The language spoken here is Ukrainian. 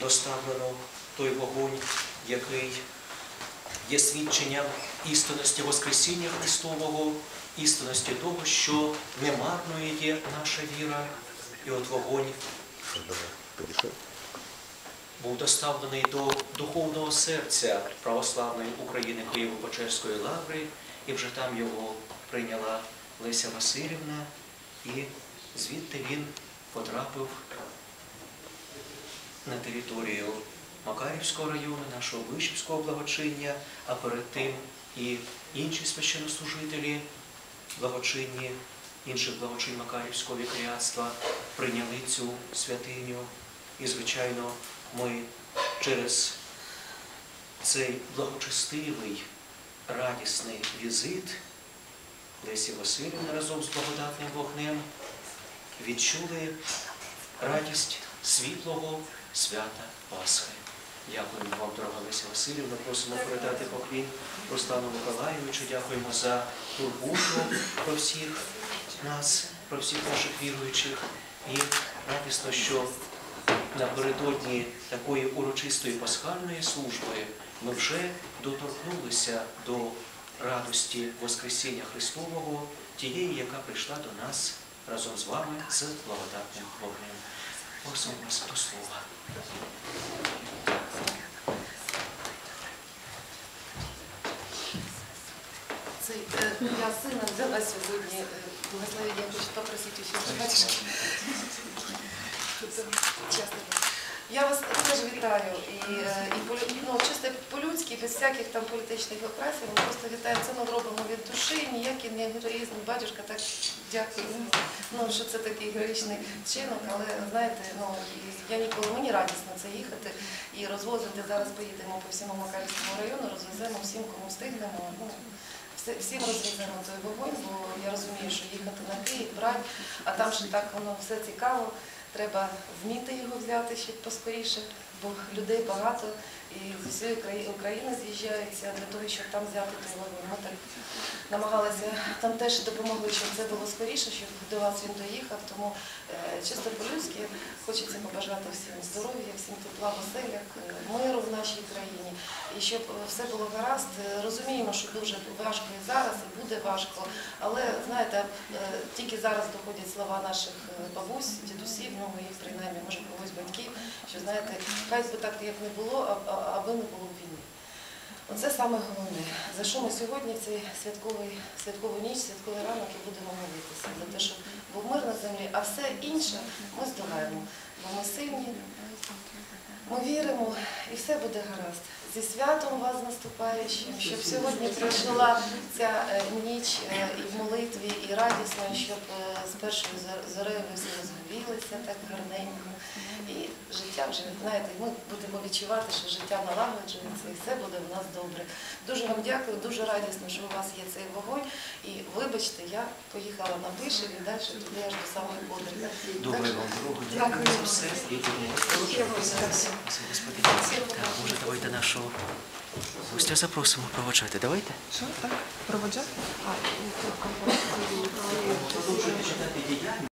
доставлено той вогонь, який є свідченням істинності Воскресіння Христового, істинності того, що немарною є наша віра, і от вогонь був доставлений до духовного серця православної України Києво-Печерської лаври, і вже там його прийняла Леся Васильівна, і звідти він потрапив на територію Макарівського району, нашого Вишівського благочиння, а перед тим і інші священнослужителі благочинні, інших благочин Макарівського вікаріатства прийняли цю святиню. І, звичайно, ми через цей благочестивий, радісний візит Лесі Васильівни разом з благодатним вогнем відчули радість світлого свята Пасхи. Дякуємо вам, дорога Леся Васильівна. Просимо передати поклін Руслану Миколаєвичу. Дякуємо за турботу про всіх нас, про всіх наших віруючих. І радісно, що напередодні такої урочистої пасхальної служби ми вже доторкнулися до радості Воскресіння Христового, тієї, яка прийшла до нас разом з вами з благодатним вогнем. Просимо вас до слова. Е, я сина взяла сьогодні, е, благословення, я хочу попросити ще батюшки. Часто. Я вас теж вітаю і, е, і ну, чисто по-людськи, без всяких там політичних окрасів. Ми просто вітаємо. Це ми робимо від душі, ніякий не героїзм. Батюшка, так дякую. Ну, що це такий героїчний вчинок, але знаєте, ну я ніколи мені радісно це їхати і розвозити. Зараз поїдемо по всьому Макарівському району, розвеземо всім, кому встигнемо. Ну, всім розвеземо той вогонь, бо я розумію, що їхати на Київ, брати, а там ще так воно все цікаво. Треба вміти його взяти ще поскоріше, бо людей багато і з усієї України з'їжджаються для того, щоб там взяти той. Ми так намагалися, там теж допомогли, щоб це було скоріше, щоб до вас він доїхав. Тому е, чисто по-людськи хочеться побажати всім здоров'я, всім тепла веселя, е, миру в нашій. І щоб е, все було гаразд, Е, розуміємо, що дуже важко і зараз, і буде важко. Але знаєте, е, тільки зараз доходять слова наших бабусь, дідусів, ну моїх принаймні, може когось батьків, що знаєте, хай би так як не було, аби не було війни. Оце саме головне, за що ми сьогодні в цей святковий, святкову ніч, святковий ранок і будемо молитися. За те, щоб був мир на землі, а все інше ми здолаємо. Бо ми сильні, ми віримо і все буде гаразд. Зі святом вас наступаючим, щоб сьогодні пройшла ця е, ніч е, і в молитві, і радісно, щоб е, з першою зор- зорею ви всі розгорілися так гарненько. Життя вже, знаєте, ми будемо відчувати, що життя налагоджується і все буде в нас добре. Дуже вам дякую, дуже радісно, що у вас є цей вогонь. І вибачте, я поїхала на Пишів і далі туди аж до самої Бодрика. Добрий вам дорогу, Дякую. дякую за все. Може, давайте нашого гостя запросимо проводжати. Давайте. Що так? Проводжати? А, Продовжуйте читати діяння.